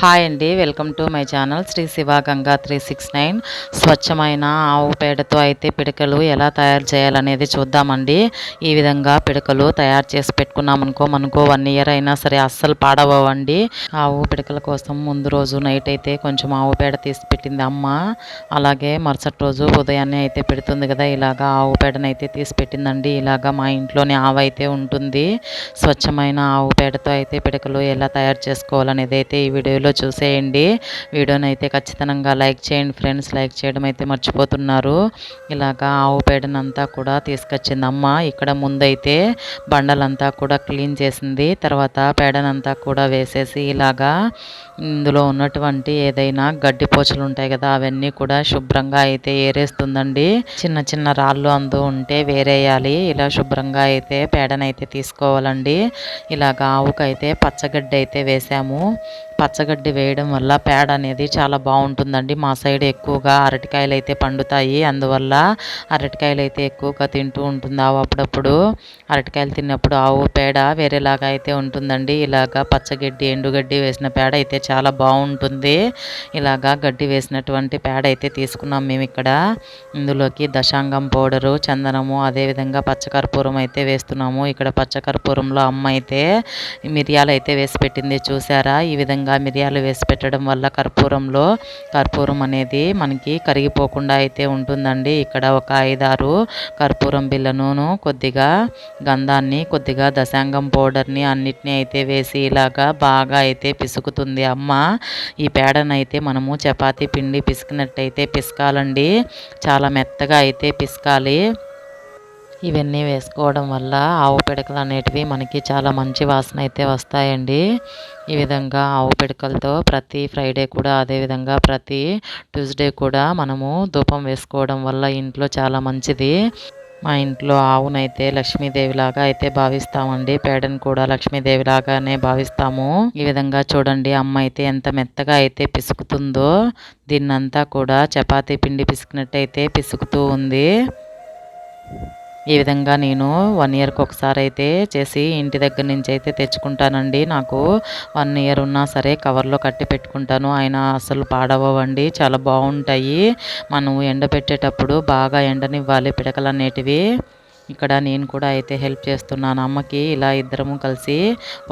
Hi అండి welcome to my channel Sri Shiva Ganga three six nine. స్వచ్ఛమైన ఆవు పేడతో అయితే పిడకలు ఎలా తయారు చేయాలనేది చూద్దామండి. ఈ విధంగా పిడకలు తయారు చేసి పెట్టుకున్నామనుకో మనకు వన్ ఇయర్ అయినా సరే అస్సలు పాడవండి ఆవు పిడకల కోసం ముందు రోజు నైట్ అయితే కొంచెం ఆవు పేడ తీసి పెట్టింది అమ్మ. అలాగే మరుసటి రోజు ఉదయాన్నే అయితే పెడుతుంది కదా ఇలాగా ఆవు పేడను అయితే తీసి పెట్టిందండి. ఇలాగా మా ఇంట్లోనే ఆవు అయితే ఉంటుంది. స్వచ్ఛమైన ఆవు పేడతో అయితే పిడకలు ఎలా తయారు చేసుకోవాలనేది అయితే ఈ వీడియోలో వీడియోలో చూసేయండి. వీడియోని అయితే ఖచ్చితంగా లైక్ చేయండి ఫ్రెండ్స్. లైక్ చేయడం అయితే మర్చిపోతున్నారు. ఇలాగా ఆవు పేడనంతా కూడా తీసుకొచ్చింది అమ్మ. ఇక్కడ ముందైతే బండలంతా కూడా క్లీన్ చేసింది. తర్వాత పేడనంతా కూడా వేసేసి ఇలాగా ఇందులో ఉన్నటువంటి ఏదైనా గడ్డి పోచలు ఉంటాయి కదా అవన్నీ కూడా శుభ్రంగా అయితే ఏరేస్తుందండి. చిన్న చిన్న రాళ్ళు అందు ఉంటే వేరేయాలి. ఇలా శుభ్రంగా అయితే పేడనైతే తీసుకోవాలండి. ఇలాగ ఆవుకైతే పచ్చగడ్డి అయితే వేసాము. పచ్చగడ్డి వేయడం వల్ల పేడ అనేది చాలా బాగుంటుందండి. మా సైడ్ ఎక్కువగా అరటికాయలు అయితే పండుతాయి. అందువల్ల అరటికాయలు అయితే ఎక్కువగా తింటూ ఉంటుంది ఆవు అప్పుడప్పుడు. అరటికాయలు తిన్నప్పుడు ఆవు పేడ వేరేలాగా అయితే ఉంటుందండి. ఇలాగా పచ్చగడ్డి ఎండుగడ్డి వేసిన పేడ అయితే చాలా బాగుంటుంది. ఇలాగా గడ్డి వేసినటువంటి పేడ అయితే తీసుకున్నాం మేము ఇక్కడ. ఇందులోకి దశాంగం పౌడరు చందనము అదేవిధంగా పచ్చకర్పూరం అయితే వేస్తున్నాము. ఇక్కడ పచ్చకర్పూరంలో అమ్మ అయితే మిరియాలు అయితే వేసి పెట్టింది. చూసారా? ఈ విధంగా మిరియాలు వేసి పెట్టడం వల్ల కర్పూరంలో కర్పూరం అనేది మనకి కరిగిపోకుండా అయితే ఉంటుందండి. ఇక్కడ ఒక ఐదారు కర్పూరం బిళ్ళను కొద్దిగా గంధాన్ని కొద్దిగా దశాంగం పౌడర్ని అన్నిటినీ అయితే వేసి ఇలాగా బాగా అయితే పిసుకుతుంది. అమ్మ ఈ పేడనైతే మనము చపాతీ పిండి పిసికినట్టయితే పిసకాలండి. చాలా మెత్తగా అయితే పిసకాలి. ఇవన్నీ వేసుకోవడం వల్ల ఆవు పిడకలు అనేటివి మనకి చాలా మంచి వాసన అయితే వస్తాయండి. ఈ విధంగా ఆవు పిడకలతో ప్రతి ఫ్రైడే కూడా అదేవిధంగా ప్రతి ట్యూస్డే కూడా మనము ధూపం వేసుకోవడం వల్ల ఇంట్లో చాలా మంచిది. మా ఇంట్లో ఆవునైతే లక్ష్మీదేవిలాగా అయితే భావిస్తామండి. పేడను కూడా లక్ష్మీదేవిలాగానే భావిస్తాము. ఈ విధంగా చూడండి అమ్మ అయితే ఎంత మెత్తగా అయితే పిసుకుతుందో. దీన్నంతా కూడా చపాతీ పిండి పిసుకున్నట్టయితే పిసుకుతూ ఉంది. ఈ విధంగా నేను వన్ ఇయర్కి ఒకసారి అయితే చేసి ఇంటి దగ్గర నుంచి అయితే తెచ్చుకుంటానండి. నాకు వన్ ఇయర్ ఉన్నా సరే కవర్లో కట్టి పెట్టుకుంటాను. ఆయన అసలు పాడవండి చాలా బాగుంటాయి. మనం ఎండబెట్టేటప్పుడు బాగా ఎండనివ్వాలి. పిడకలు అనేటివి ఇక్కడ నేను కూడా అయితే హెల్ప్ చేస్తున్నాను. అమ్మకి ఇలా ఇద్దరము కలిసి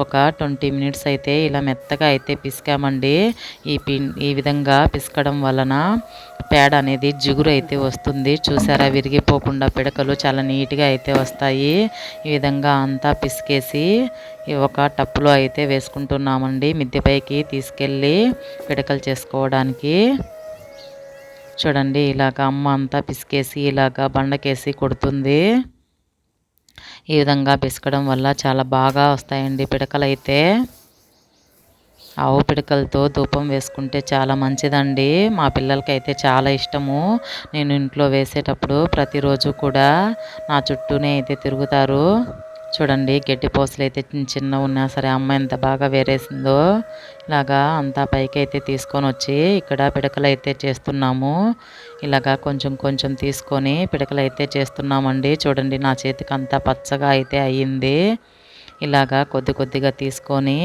ఒక ట్వంటీ మినిట్స్ అయితే ఇలా మెత్తగా అయితే పిసికామండి. ఈ పి ఈ విధంగా పిసకడం వలన పేడ అనేది జిగురు అయితే వస్తుంది. చూసారా? విరిగిపోకుండా పిడకలు చాలా నీట్గా అయితే వస్తాయి. ఈ విధంగా అంతా పిసికేసి ఒక టప్పులో అయితే వేసుకుంటున్నామండి. మిద్దెపైకి తీసుకెళ్ళి పిడకలు చేసుకోవడానికి. చూడండి ఇలాగ అమ్మ అంతా పిసికేసి ఇలాగ బండకేసి కొడుతుంది. ఈ విధంగా పిసకడం వల్ల చాలా బాగా వస్తాయండి పిడకలు అయితే ఆవు పిడకలతో ధూపం వేసుకుంటే చాలా మంచిదండి. మా పిల్లలకైతే చాలా ఇష్టము. నేను ఇంట్లో వేసేటప్పుడు ప్రతిరోజు కూడా నా చుట్టూనే అయితే తిరుగుతారు. చూడండి గడ్డి పోసలు అయితే చిన్న ఉన్నా సరే అమ్మ ఎంత బాగా వేరేసిందో ఇలాగా అంతా పైకి అయితే తీసుకొని వచ్చి ఇక్కడ పిడకలు అయితే చేస్తున్నాము. ఇలాగా కొంచెం కొంచెం తీసుకొని పిడకలు అయితే చేస్తున్నామండి. చూడండి నా చేతికి అంతా పచ్చగా అయితే అయ్యింది. ఇలాగా కొద్ది కొద్దిగా తీసుకొని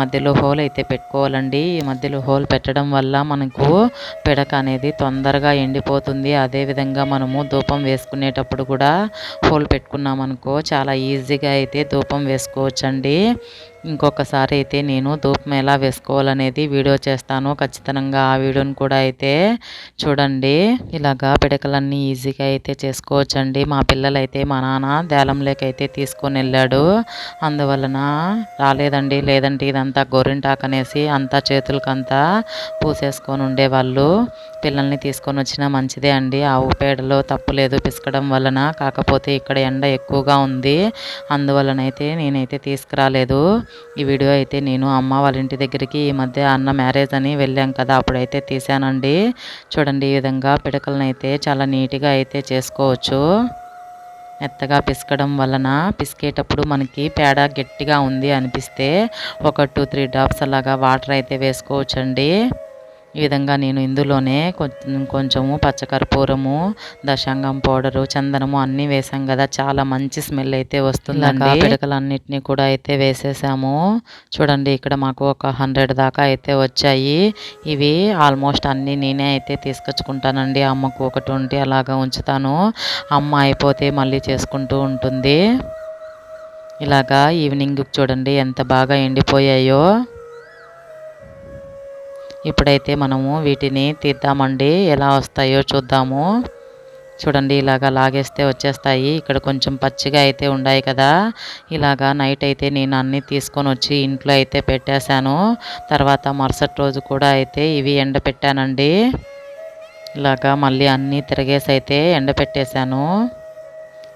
మధ్యలో హోల్ అయితే పెట్టుకోవాలండి. ఈ మధ్యలో హోల్ పెట్టడం వల్ల మనకు పిడక అనేది తొందరగా ఎండిపోతుంది. అదేవిధంగా మనము ధూపం వేసుకునేటప్పుడు కూడా హోల్ పెట్టుకున్నామనుకో చాలా ఈజీగా అయితే ధూపం వేసుకోవచ్చండి. ఇంకొకసారి అయితే నేను ధూపం ఎలా వేసుకోవాలనేది వీడియో చేస్తాను. ఖచ్చితంగా ఆ వీడియోని కూడా అయితే చూడండి. ఇలాగా పిడకలన్నీ ఈజీగా అయితే చేసుకోవచ్చండి. మా పిల్లలైతే మా నాన్న దేలంలోకైతే తీసుకొని వెళ్ళాడు. అందువలన రాలేదండి లేదంటే ఇదంతా గోరింటాకు అనేసి అంతా చేతులకంతా పూసేసుకొని ఉండేవాళ్ళు. పిల్లల్ని తీసుకొని వచ్చినా మంచిదే అండి. ఆవు పేడలో తప్పులేదు పిసకడం వలన. కాకపోతే ఇక్కడ ఎండ ఎక్కువగా ఉంది. అందువలనైతే నేనైతే తీసుకురాలేదు. ఈ వీడియో అయితే నేను అమ్మ వాళ్ళ ఇంటి దగ్గరికి ఈ మధ్య అన్న మ్యారేజ్ అని వెళ్ళాం కదా అప్పుడైతే తీసానండి చూడండి ఈ విధంగా పిడకలను అయితే చాలా నీట్గా అయితే చేసుకోవచ్చు. మెత్తగా పిసకడం వలన పిసికేటప్పుడు మనకి పేడ గట్టిగా ఉంది అనిపిస్తే ఒక టూ త్రీ డ్రాప్స్ అలాగా వాటర్ అయితే వేసుకోవచ్చండి. ఈ విధంగా నేను ఇందులోనే కొంచెము పచ్చకర్పూరము దశాంగం పౌడరు చందనము అన్నీ వేసాం కదా. చాలా మంచి స్మెల్ అయితే వస్తుందండి. పిడకలన్నిటినీ కూడా అయితే వేసేసాము. చూడండి ఇక్కడ మాకు ఒక హండ్రెడ్ దాకా అయితే వచ్చాయి. ఇవి ఆల్మోస్ట్ అన్నీ నేనే అయితే తీసుకొచ్చుకుంటానండి. అమ్మకు ఒకటి ఉంటే అలాగా ఉంచుతాను. అమ్మ అయిపోతే మళ్ళీ చేసుకుంటూ ఉంటుంది. ఇలాగా ఈవినింగ్ చూడండి ఎంత బాగా ఎండిపోయాయో. ఇప్పుడైతే మనము వీటిని తీద్దామండి ఎలా వస్తాయో చూద్దాము. చూడండి ఇలాగా లాగేస్తే వచ్చేస్తాయి. ఇక్కడ కొంచెం పచ్చిగా అయితే ఉన్నాయి కదా. ఇలాగా నైట్ అయితే నేను అన్నీ తీసుకొని వచ్చి ఇంట్లో అయితే పెట్టేశాను. తర్వాత మరుసటి రోజు కూడా అయితే ఇవి ఎండపెట్టానండి ఇలాగా మళ్ళీ అన్నీ తిరగేసి అయితే ఎండపెట్టేశాను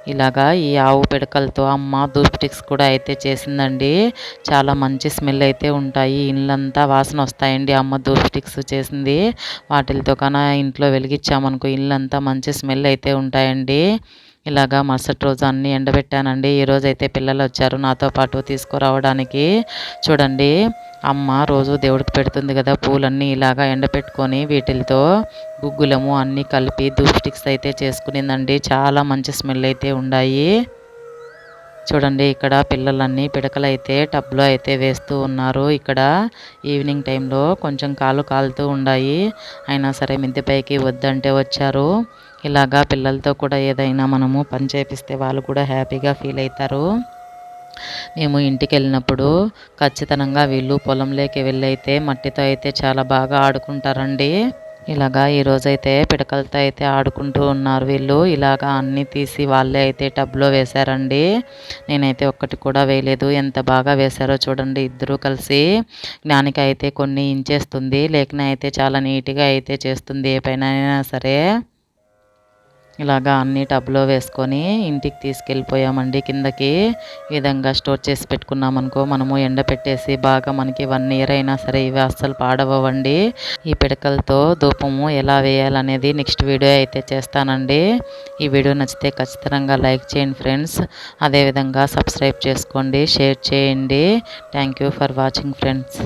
ఇలాగా ఈ ఆవు పిడకలతో అమ్మ ధూప్ స్టిక్స్ కూడా అయితే చేసిందండి. చాలా మంచి స్మెల్ అయితే ఉంటాయి. ఇల్లంతా వాసన వస్తాయండి అమ్మ ధూప్ స్టిక్స్ చేసింది. వాటితో కన్నా ఇంట్లో వెలిగించామనుకో ఇల్లంతా మంచి స్మెల్ అయితే ఉంటాయండి. ఇలాగా మరుసటి రోజు అన్నీ ఎండబెట్టానండి. ఈరోజు అయితే పిల్లలు వచ్చారు నాతో పాటు తీసుకురావడానికి. చూడండి అమ్మ రోజు దేవుడికి పెడుతుంది కదా పూలన్నీ ఇలాగా ఎండపెట్టుకొని వీటితో గుగ్గులము అన్నీ కలిపి దూప్స్టిక్స్ అయితే చేసుకునిందండి. చాలా మంచి స్మెల్ అయితే ఉన్నాయి చూడండి ఇక్కడ పిల్లలన్నీ పిడకలు అయితే టబ్లో అయితే వేస్తూ ఉన్నారు. ఇక్కడ ఈవినింగ్ టైంలో కొంచెం కాలు కాలుతూ ఉన్నాయి అయినా సరే మిద్దెపైకి వద్దంటే వచ్చారు. ఇలాగా పిల్లలతో కూడా ఏదైనా మనము పని చేపిస్తే వాళ్ళు కూడా హ్యాపీగా ఫీల్ అవుతారు మేము ఇంటికి వెళ్ళినప్పుడు ఖచ్చితంగా వీళ్ళు పొలంలోకి వెళ్ళైతే మట్టితో అయితే చాలా బాగా ఆడుకుంటారండి. ఇలాగా ఈరోజైతే పిడకలతో అయితే ఆడుకుంటూ ఉన్నారు వీళ్ళు. ఇలాగా అన్నీ తీసి వాళ్ళే అయితే టబ్లో వేశారండి. నేనైతే ఒక్కటి కూడా వేయలేదు. ఎంత బాగా వేశారో చూడండి ఇద్దరూ కలిసి. జ్ఞానికి అయితే కొన్ని ఇంచేస్తుంది. లేకనే అయితే చాలా నీట్గా అయితే చేస్తుంది ఏ పైన సరే. ఇలాగా అన్ని టబ్లో వేసుకొని ఇంటికి తీసుకెళ్ళిపోయామండి. కిందకి ఈ విధంగా స్టోర్ చేసి పెట్టుకున్నామనుకో మనము ఎండ పెట్టేసి బాగా మనకి వన్ ఇయర్ అయినా సరే ఇవి అస్సలు పాడవండి ఈ పిడకలతో ధూపము ఎలా వేయాలనేది నెక్స్ట్ వీడియో అయితే చేస్తానండి. ఈ వీడియో నచ్చితే ఖచ్చితంగా లైక్ చేయండి ఫ్రెండ్స్. అదేవిధంగా సబ్స్క్రైబ్ చేసుకోండి షేర్ చేయండి. Thank for watching friends.